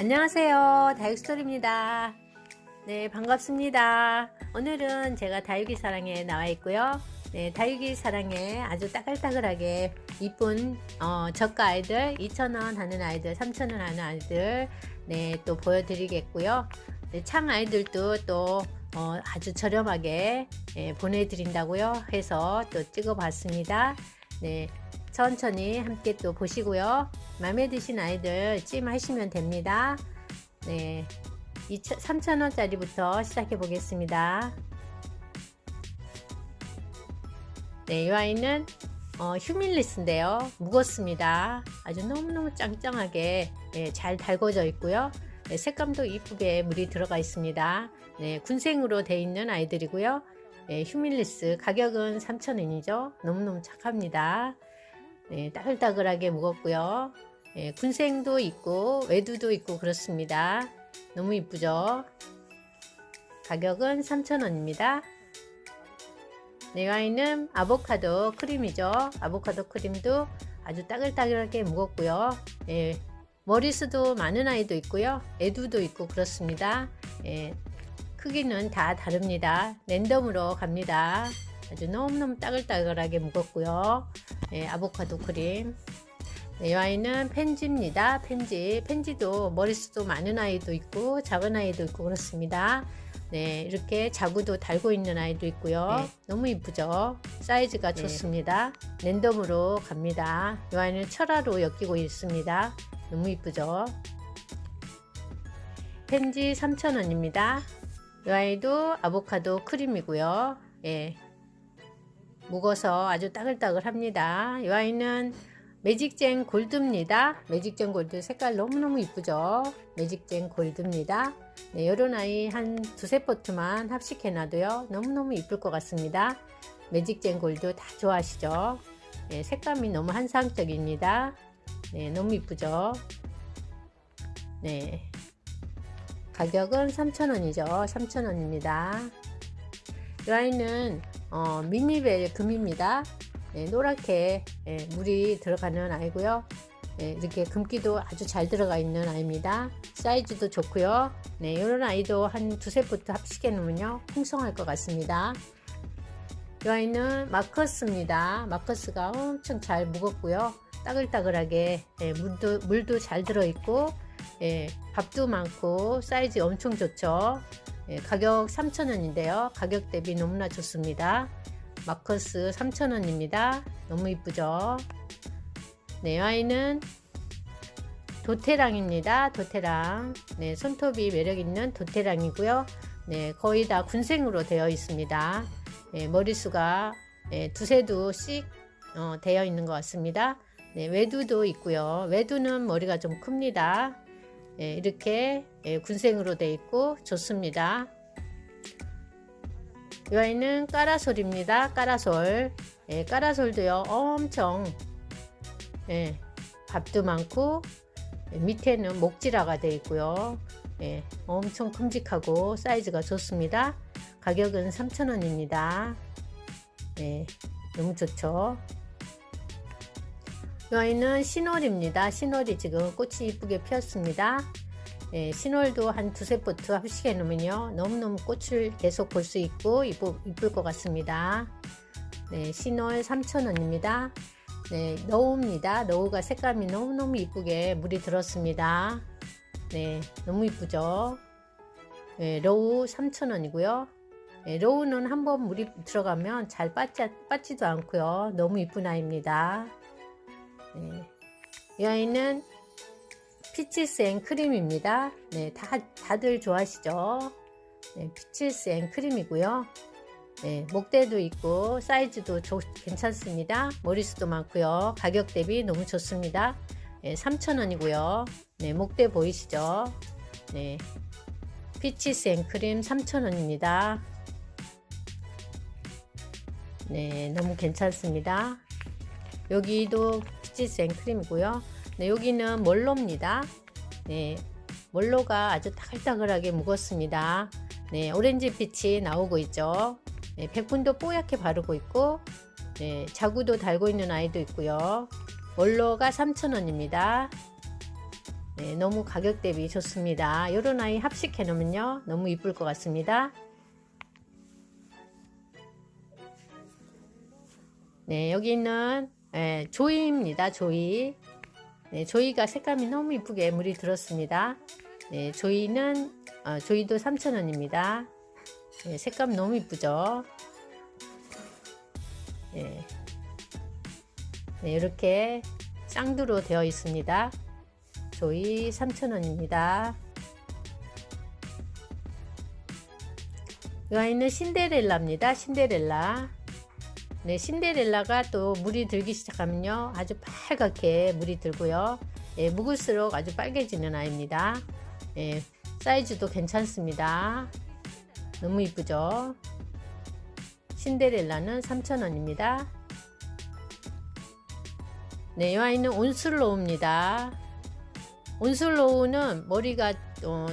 안녕하세요. 다육스토리입니다. 네, 반갑습니다. 오늘은 제가 다육이 사랑에 나와 있고요. 네, 다육이 사랑에 아주 따글따글하게 이쁜 어, 저가 아이들 2,000원 하는 아이들, 3,000원 하는 아이들 네, 또 보여드리겠고요. 네, 창 아이들도 또 어, 아주 저렴하게 예, 보내드린다고요 해서 또 찍어봤습니다. 네, 천천히 함께 또 보시고요. 마음에 드신 아이들 찜 하시면 됩니다. 네, 3,000원짜리부터 시작해 보겠습니다. 네, 이 아이는 어, 휴밀리스인데요. 무겁습니다. 아주 너무너무 짱짱하게 네, 잘 달궈져 있고요. 네, 색감도 이쁘게 물이 들어가 있습니다. 네, 군생으로 돼 있는 아이들이고요. 네, 휴밀리스 가격은 3,000원이죠. 너무너무 착합니다. 네, 따글따글하게 무겁고요. 네, 군생도 있고 외두도 있고 그렇습니다. 너무 이쁘죠? 가격은 3,000원입니다. 네, 와인은 아보카도 크림이죠. 아보카도 크림도 아주 따글따글하게 무겁고요. 네, 머리수도 많은 아이도 있고요. 애두도 있고 그렇습니다. 예, 크기는 다 다릅니다. 랜덤으로 갑니다. 아주 너무너무 따글따글하게 무겁고요. 예, 아보카도 크림. 네, 이 아이는 펜지입니다. 펜지. 펜지도 머리수도 많은 아이도 있고 작은 아이도 있고 그렇습니다. 네, 이렇게 자구도 달고 있는 아이도 있고요. 네. 너무 이쁘죠? 사이즈가 네. 좋습니다. 랜덤으로 갑니다. 이 아이는 철화로 엮이고 있습니다. 너무 이쁘죠? 펜지 3,000원입니다. 이 아이도 아보카도 크림이고요. 예. 묵어서 아주 따글따글합니다. 이 아이는 매직젠 골드입니다. 매직젠 골드 색깔 너무너무 이쁘죠? 매직젠 골드입니다. 네, 이런 아이 한 두세 포트만 합식해놔도요. 너무너무 이쁠 것 같습니다. 매직젠 골드 다 좋아하시죠? 네, 색감이 너무 한상적입니다. 네, 너무 이쁘죠? 네. 가격은 3,000원이죠. 3,000원입니다. 이 아이는 어, 미니벨 금입니다. 네, 노랗게 예, 물이 들어가는 아이고요. 예, 이렇게 금기도 아주 잘 들어가 있는 아이입니다. 사이즈도 좋고요. 네, 이런 아이도 한 두세 포트 합식해 놓으면요 풍성할 것 같습니다. 이 아이는 마커스입니다. 마커스가 엄청 잘 무겁고요. 따글따글하게 예, 물도 물도 잘 들어 있고 예, 밥도 많고 사이즈 엄청 좋죠. 예, 가격 3,000원인데요. 가격 대비 너무나 좋습니다. 마커스 3,000원입니다. 너무 이쁘죠? 네, 아이는 도테랑입니다. 도테랑. 네, 손톱이 매력 있는 도테랑이고요. 네, 거의 다 군생으로 되어 있습니다. 네, 머리수가 네, 두세 두씩 어, 되어 있는 것 같습니다. 네, 외두도 있고요. 외두는 머리가 좀 큽니다. 네, 이렇게 예, 군생으로 되어 있고 좋습니다. 이 아이는 까라솔입니다. 까라솔. 예, 까라솔도요, 엄청, 예, 밥도 많고, 예, 밑에는 목지라가 되어 있고요. 예, 엄청 큼직하고 사이즈가 좋습니다. 가격은 3,000원입니다. 예, 너무 좋죠. 이 아이는 신월입니다. 신월이 지금 꽃이 이쁘게 피었습니다. 예, 신월도 한 두세 포트 합식해 놓으면요. 너무너무 꽃을 계속 볼 수 있고 이쁘, 이쁠 것 같습니다. 네, 신월 3,000원입니다. 네, 너우입니다. 너우가 색감이 너무너무 이쁘게 물이 들었습니다. 네, 너무 이쁘죠? 네, 로우 3,000원이고요. 네, 로우는 한번 물이 들어가면 잘 빠지, 빠지도 않고요. 너무 이쁜 아이입니다. 네, 이 아이는 피치스 앤 크림입니다. 네, 다, 다들 좋아하시죠? 네, 피치스 앤 크림이고요. 네, 목대도 있고 사이즈도 좋, 괜찮습니다. 머리수도 많고요. 가격 대비 너무 좋습니다. 네, 3,000원이고요. 네, 목대 보이시죠? 네, 피치스 앤 크림 3,000원입니다. 네, 너무 괜찮습니다. 여기도 피치스 앤 크림이고요. 네, 여기는 몰로입니다. 네, 몰로가 아주 따글따글하게 묵었습니다. 네, 오렌지 빛이 나오고 있죠. 네, 백분도 뽀얗게 바르고 있고, 네, 자구도 달고 있는 아이도 있고요. 몰로가 3,000원입니다. 네, 너무 가격 대비 좋습니다. 이런 아이 합식해 놓으면요. 너무 이쁠 것 같습니다. 네, 여기 있는 예, 조이입니다. 조이. 네, 조이가 색감이 너무 이쁘게 물이 들었습니다. 네, 조이는 어, 조이도 3,000원입니다. 네, 색감 너무 이쁘죠? 네. 네, 이렇게 쌍두로 되어 있습니다. 조이 3,000원입니다. 이 아이는 신데렐라입니다. 신데렐라. 네, 신데렐라가 또 물이 들기 시작하면요. 아주 빨갛게 물이 들고요. 예, 묵을수록 아주 빨개지는 아이입니다. 예, 사이즈도 괜찮습니다. 너무 이쁘죠? 신데렐라는 3,000원입니다. 네, 이 아이는 온슬로우입니다. 온슬로우는 머리가 어,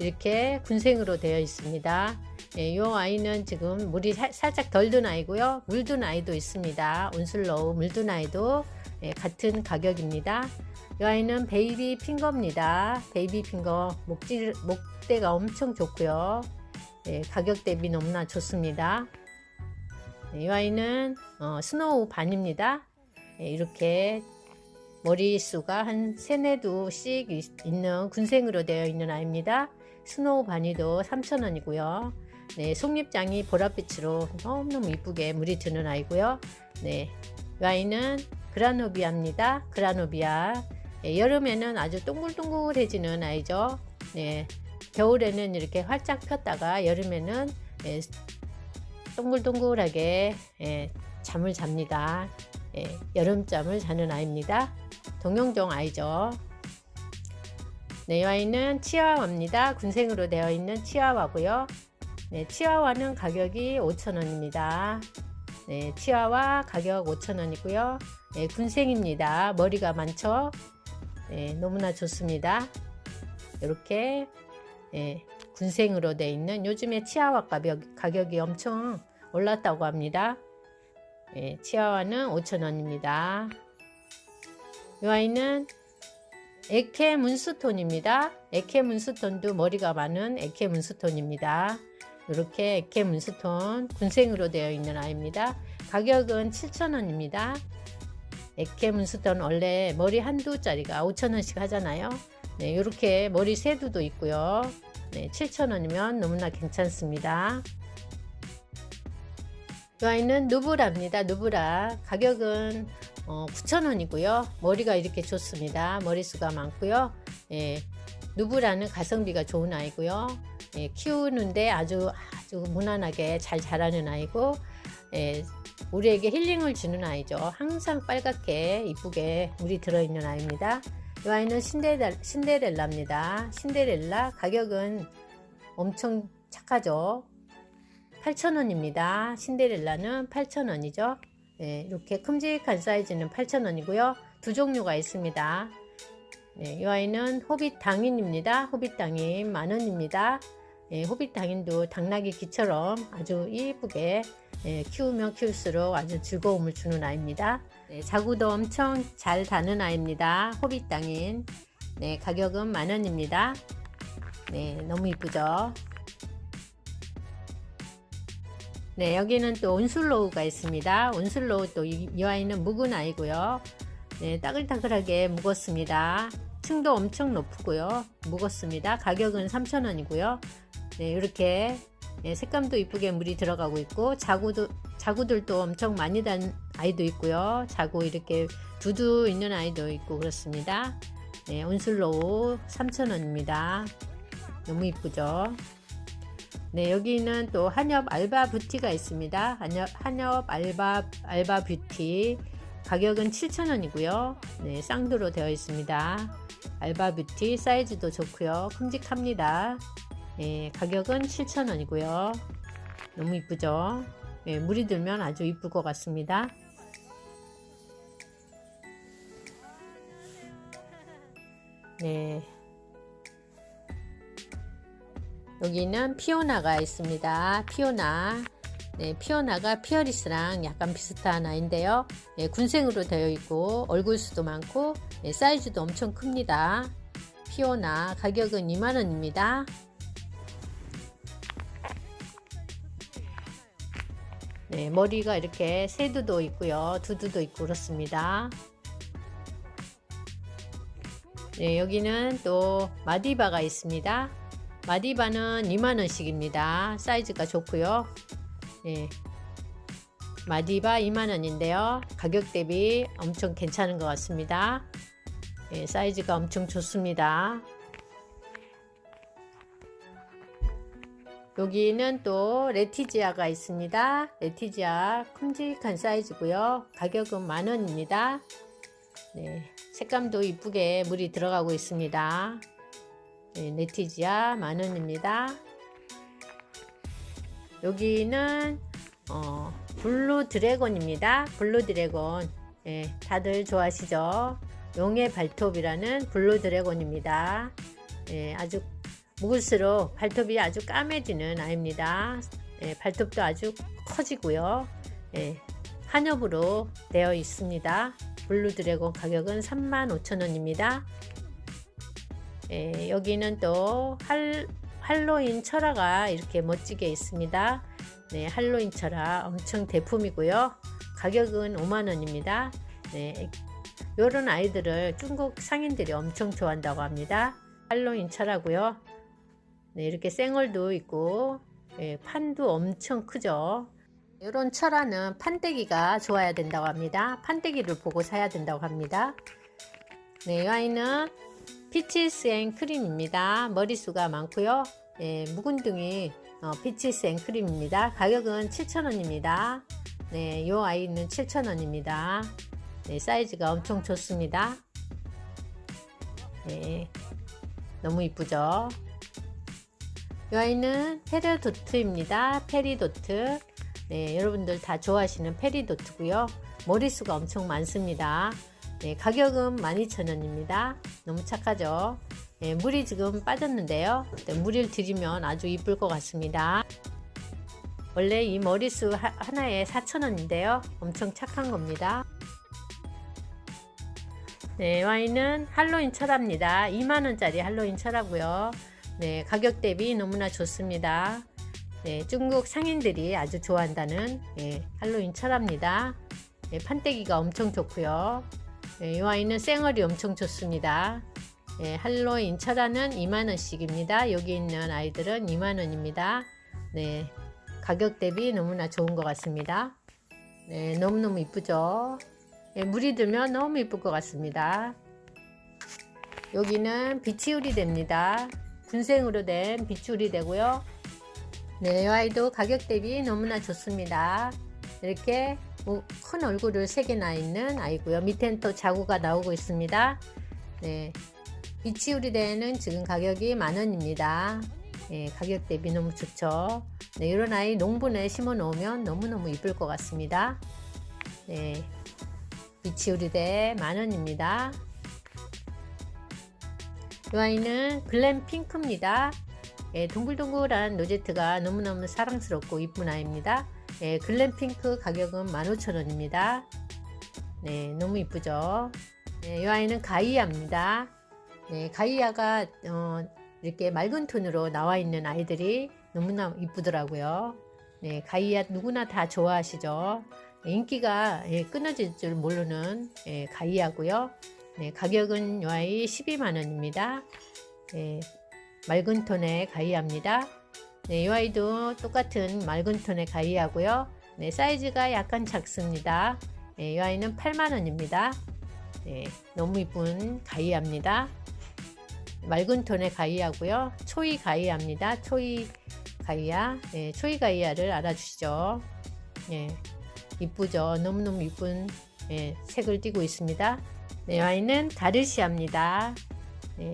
이렇게 군생으로 되어 있습니다. 예, 이 아이는 지금 물이 사, 살짝 덜 든 아이고요. 물든 아이도 있습니다. 온슬로우 물든 아이도 예, 같은 가격입니다. 이 아이는 베이비 핑거입니다. 베이비 핑거 목질, 목대가 엄청 좋고요. 예, 가격 대비 너무나 좋습니다. 네, 이 아이는 어, 스노우 반입니다. 예, 이렇게 머리수가 한 세네 두씩 있는 군생으로 되어 있는 아이입니다. 스노우 바니도 3,000원이고요. 네, 속립장이 보랏빛으로 너무너무 이쁘게 물이 드는 아이고요. 네, 이 아이는 그라노비아입니다. 그라노비아. 네, 여름에는 아주 동글동글해지는 아이죠. 네, 겨울에는 이렇게 활짝 폈다가 여름에는 네, 동글동글하게 예, 잠을 잡니다. 예, 여름잠을 자는 아이입니다. 동영종 아이죠. 네, 이 아이는 치아와입니다. 군생으로 되어 있는 치아와고요. 네, 치아와는 가격이 5,000원입니다. 네, 치아와 가격 5,000원이고요. 네, 군생입니다. 머리가 많죠? 네, 너무나 좋습니다. 이렇게 네, 군생으로 되어 있는 요즘에 치아와 가격, 가격이 엄청 올랐다고 합니다. 네, 치아와는 5,000원입니다. 이 아이는 에케 문스톤입니다. 에케 문스톤도 머리가 많은 에케 문스톤입니다. 이렇게 에케 문스톤 군생으로 되어 있는 아이입니다. 가격은 7,000원입니다. 에케 문스톤 원래 머리 한두짜리가 5,000원씩 하잖아요. 네, 이렇게 머리 세두도 있고요. 네, 7,000원이면 너무나 괜찮습니다. 이 아이는 누브라입니다. 누브라. 가격은 어, 9,000원이고요. 머리가 이렇게 좋습니다. 머리수가 많고요. 예, 누브라는 가성비가 좋은 아이고요. 예, 키우는데 아주 아주 무난하게 잘 자라는 아이고 예, 우리에게 힐링을 주는 아이죠. 항상 빨갛게 이쁘게 물이 들어있는 아이입니다. 이 아이는 신데렐, 신데렐라입니다. 신데렐라 가격은 엄청 착하죠. 8,000원입니다. 신데렐라는 8,000원이죠. 네, 이렇게 큼직한 사이즈는 8,000원이고요. 두 종류가 있습니다. 네, 이 아이는 호빗 당인입니다. 호빗 당인 만원입니다. 네, 호빗 당인도 당나귀 귀처럼 아주 이쁘게 네, 키우면 키울수록 아주 즐거움을 주는 아이입니다. 네, 자구도 엄청 잘 다는 아이입니다. 호빗 당인. 네, 가격은 만 원입니다. 네, 너무 이쁘죠? 네, 여기는 또 온슬로우가 있습니다. 온슬로우 또이 아이는 묵은 아이고요. 네, 따글따글하게 묵었습니다. 층도 엄청 높고요. 묵었습니다. 가격은 3,000원이고요. 네, 이렇게 네, 색감도 이쁘게 물이 들어가고 있고 자구도 자구들도 엄청 많이 단 아이도 있고요. 자구 이렇게 두두 있는 아이도 있고 그렇습니다. 네, 온슬로우 3,000원입니다. 너무 이쁘죠? 네, 여기는 또 한엽 알바 뷰티가 있습니다. 한엽, 한엽 알바, 알바 뷰티. 가격은 7,000원이고요. 네, 쌍두로 되어 있습니다. 알바 뷰티 사이즈도 좋고요. 큼직합니다. 네, 가격은 7,000원이고요. 너무 이쁘죠? 네, 물이 들면 아주 이쁠 것 같습니다. 네. 여기는 피오나가 있습니다. 피오나. 네, 피오나가 피어리스랑 약간 비슷한 아이인데요. 네, 군생으로 되어 있고 얼굴 수도 많고 네, 사이즈도 엄청 큽니다. 피오나 가격은 2만원입니다. 네, 머리가 이렇게 세두도 있고요. 두두도 있고 그렇습니다. 네, 여기는 또 마디바가 있습니다. 마디바는 2만원씩입니다. 사이즈가 좋고요. 네, 마디바 2만원인데요. 가격 대비 엄청 괜찮은 것 같습니다. 네, 사이즈가 엄청 좋습니다. 여기는 또 레티지아가 있습니다. 레티지아 큼직한 사이즈고요. 가격은 만원입니다. 네, 색감도 이쁘게 물이 들어가고 있습니다. 네, 레티지아 만원입니다. 여기는 어, 블루 드래곤입니다. 블루 드래곤. 네, 다들 좋아하시죠? 용의 발톱이라는 블루 드래곤입니다. 네, 아주 묵을수록 발톱이 아주 까매지는 아이입니다. 예, 발톱도 아주 커지고요. 예, 한엽으로 되어 있습니다. 블루 드래곤 가격은 35,000원입니다. 예, 여기는 또 할, 할로윈 철화가 이렇게 멋지게 있습니다. 네, 할로윈 철화 엄청 대품이고요. 가격은 5만원입니다. 네, 이런 아이들을 중국 상인들이 엄청 좋아한다고 합니다. 할로윈 철화고요. 네, 이렇게 생얼도 있고 예, 판도 엄청 크죠. 이런 철화는 판때기가 좋아야 된다고 합니다. 판때기를 보고 사야 된다고 합니다. 네, 이 아이는 피치스 앤 크림입니다. 머리수가 많고요. 예, 묵은둥이 어, 피치스 앤 크림입니다. 가격은 7,000원입니다. 네, 이 아이는 7,000원입니다. 네, 사이즈가 엄청 좋습니다. 네, 너무 이쁘죠? 이 아이는 페르도트입니다. 페리도트. 네, 여러분들 다 좋아하시는 페리도트고요. 머리수가 엄청 많습니다. 네, 가격은 12,000원입니다. 너무 착하죠? 네, 물이 지금 빠졌는데요. 네, 물을 들이면 아주 이쁠 것 같습니다. 원래 이 머리수 하, 하나에 4,000원인데요. 엄청 착한 겁니다. 네, 와인은 할로윈 철합니다. 2만원짜리 할로윈 철하고요. 네, 가격 대비 너무나 좋습니다. 네, 중국 상인들이 아주 좋아한다는 네, 할로윈 철합니다. 네, 판때기가 엄청 좋고요. 네, 이 와인은 생얼이 엄청 좋습니다. 네, 할로윈 철화는 2만원씩입니다. 여기 있는 아이들은 2만원입니다. 네, 가격 대비 너무나 좋은 것 같습니다. 네, 너무너무 이쁘죠? 네, 물이 들면 너무 이쁠 것 같습니다. 여기는 비치울이 됩니다. 군생으로 된 비추리 되고요. 네, 이 아이도 가격 대비 너무나 좋습니다. 이렇게 뭐큰 얼굴을 세 개나 있는 아이고요. 밑엔 또 자구가 나오고 있습니다. 네, 비치우리 대는 지금 가격이 만원입니다. 네, 가격 대비 너무 좋죠. 네, 이런 아이 농분에 심어 놓으면 너무너무 이쁠 것 같습니다. 네, 비치우리 대 만원입니다. 이 아이는 글램 핑크입니다. 예, 동글동글한 로제트가 너무너무 사랑스럽고 이쁜 아이입니다. 예, 글램 핑크 가격은 15,000원입니다. 네, 너무 이쁘죠? 네, 이 아이는 가이아입니다. 네, 가이아가 어, 이렇게 맑은 톤으로 나와 있는 아이들이 너무나 이쁘더라고요. 네, 가이아 누구나 다 좋아하시죠? 네, 인기가 예, 끊어질 줄 모르는 예, 가이아고요. 네, 가격은 이 아이 12만원입니다. 네, 맑은 톤의 가이아입니다. 네, 이 아이도 똑같은 맑은 톤의 가이아고요. 네, 사이즈가 약간 작습니다. 네, 이 아이는 8만원입니다. 네, 너무 이쁜 가이아입니다. 맑은 톤의 가이아고요. 초이 가이아입니다. 초이 가이아. 네, 초이 가이아를 알아주시죠. 네, 이쁘죠. 너무너무 이쁜 네, 색을 띠고 있습니다. 네, 와인은 가르시아입니다. 네,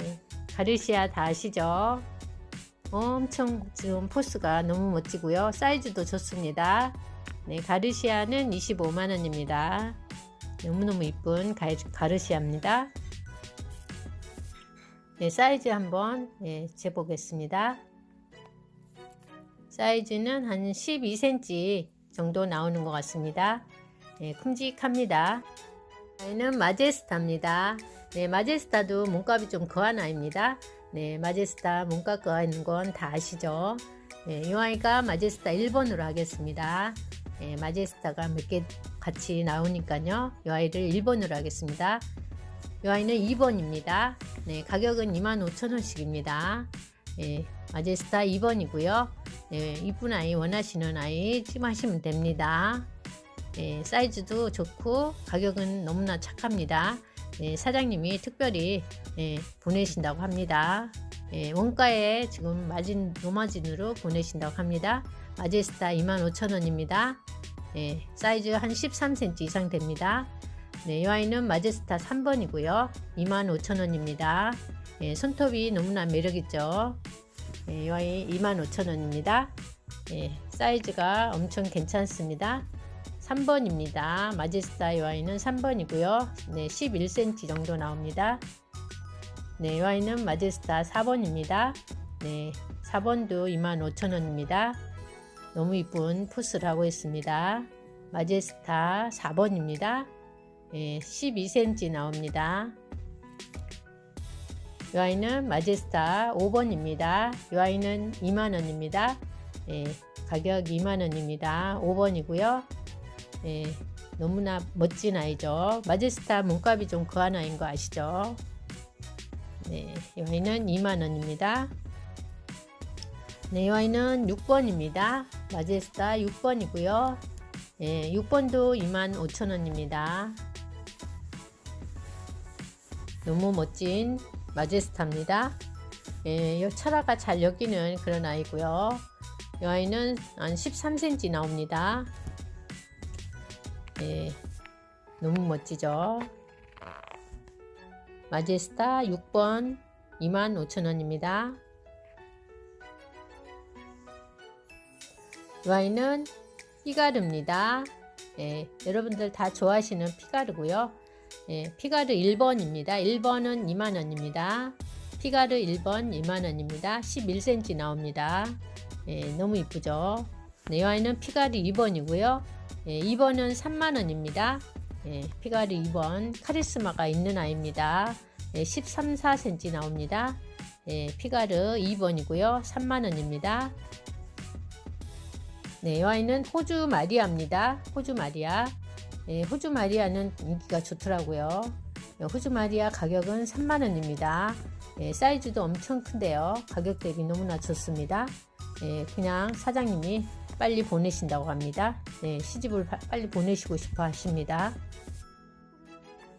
가르시아 다 아시죠? 엄청 지금 포스가 너무 멋지고요. 사이즈도 좋습니다. 네, 가르시아는 25만원입니다. 너무너무 이쁜 가르시아입니다. 네, 사이즈 한번 네, 재보겠습니다. 사이즈는 한 12cm 정도 나오는 것 같습니다. 네, 큼직합니다. 얘는 마제스타입니다. 네, 마제스타도 몸값이 좀 거한 아이입니다. 네, 마제스타 몸값 거한 건 다 아시죠? 네, 이 아이가 마제스타 1번으로 하겠습니다. 네, 마제스타가 몇 개 같이 나오니까요. 이 아이를 1번으로 하겠습니다. 이 아이는 2번입니다. 네, 가격은 25,000원씩입니다. 네, 마제스타 2번이고요. 네, 이쁜 아이 원하시는 아이 찜하시면 됩니다. 네, 사이즈도 좋고 가격은 너무나 착합니다. 네, 사장님이 특별히 네, 보내신다고 합니다. 네, 원가에 지금 마진 노마진으로 보내신다고 합니다. 마제스타 25,000원입니다. 네, 사이즈 한 13cm 이상 됩니다. 네, 이 아이는 마제스타 3번이고요. 25,000원입니다. 네, 손톱이 너무나 매력있죠. 네, 이 아이 25,000원입니다. 네, 사이즈가 엄청 괜찮습니다. 3번입니다. 마제스타 이 아이는 3번이고요. 네, 11cm 정도 나옵니다. 네, 이 아이는 마제스타 4번입니다. 네, 4번도 25,000원입니다. 너무 이쁜 푸스를 하고 있습니다. 마제스타 4번입니다. 네, 12cm 나옵니다. 이 아이는 마제스타 5번입니다. 이 아이는 2만원입니다. 네, 가격 2만원입니다. 5번이고요. 네, 너무나 멋진 아이죠. 마제스타 몸값이 좀 거한 아이인 거 아시죠? 네, 이 아이는 2만원입니다. 네, 이 아이는 6번입니다. 마제스타 6번이고요. 네, 6번도 25,000원입니다. 너무 멋진 마제스타입니다. 예, 이 철화가 잘 엮이는 그런 아이고요. 이 아이는 한 13cm 나옵니다. 예, 너무 멋지죠. 마제스타 6번 25,000원입니다. 이 아이는 피가르입니다. 예, 여러분들 다 좋아하시는 피가르고요. 예, 피가르 1번입니다. 1번은 2만원입니다. 피가르 1번 2만원입니다. 11cm 나옵니다. 예, 너무 이쁘죠? 네, 이 아이는 피가르 2번이고요. 예, 2번은 3만원입니다. 예, 피가르 2번 카리스마가 있는 아이입니다. 예, 13, 4cm 나옵니다. 예, 피가르 2번이고요. 3만원입니다. 네, 이 아이는 호주 마리아입니다. 호주 마리아. 예, 호주 마리아는 인기가 좋더라고요. 예, 호주 마리아 가격은 3만원입니다. 예, 사이즈도 엄청 큰데요. 가격 대비 너무나 좋습니다. 예, 그냥 사장님이 빨리 보내신다고 합니다. 네, 시집을 파- 빨리 보내시고 싶어 하십니다.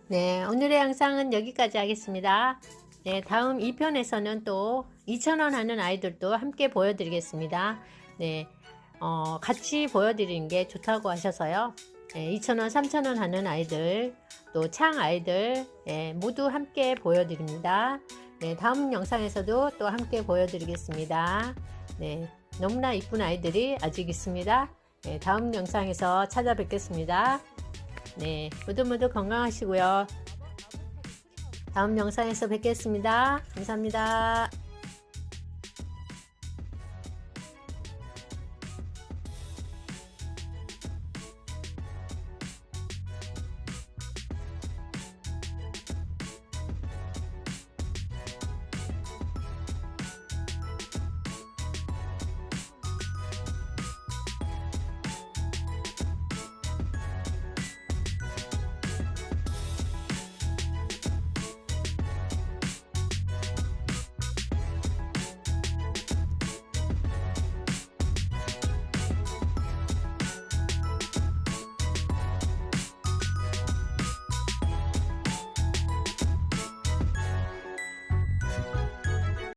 네, 오늘의 영상은 여기까지 하겠습니다. 네, 다음 2편에서는 또 2,000원 하는 아이들도 함께 보여드리겠습니다. 네, 어, 같이 보여드리는 게 좋다고 하셔서요. 네, 2,000원, 3,000원 하는 아이들, 또 창 아이들, 네, 모두 함께 보여드립니다. 네, 다음 영상에서도 또 함께 보여드리겠습니다. 네, 너무나 이쁜 아이들이 아직 있습니다. 네, 다음 영상에서 찾아뵙겠습니다. 네, 모두 모두 건강하시고요. 다음 영상에서 뵙겠습니다. 감사합니다.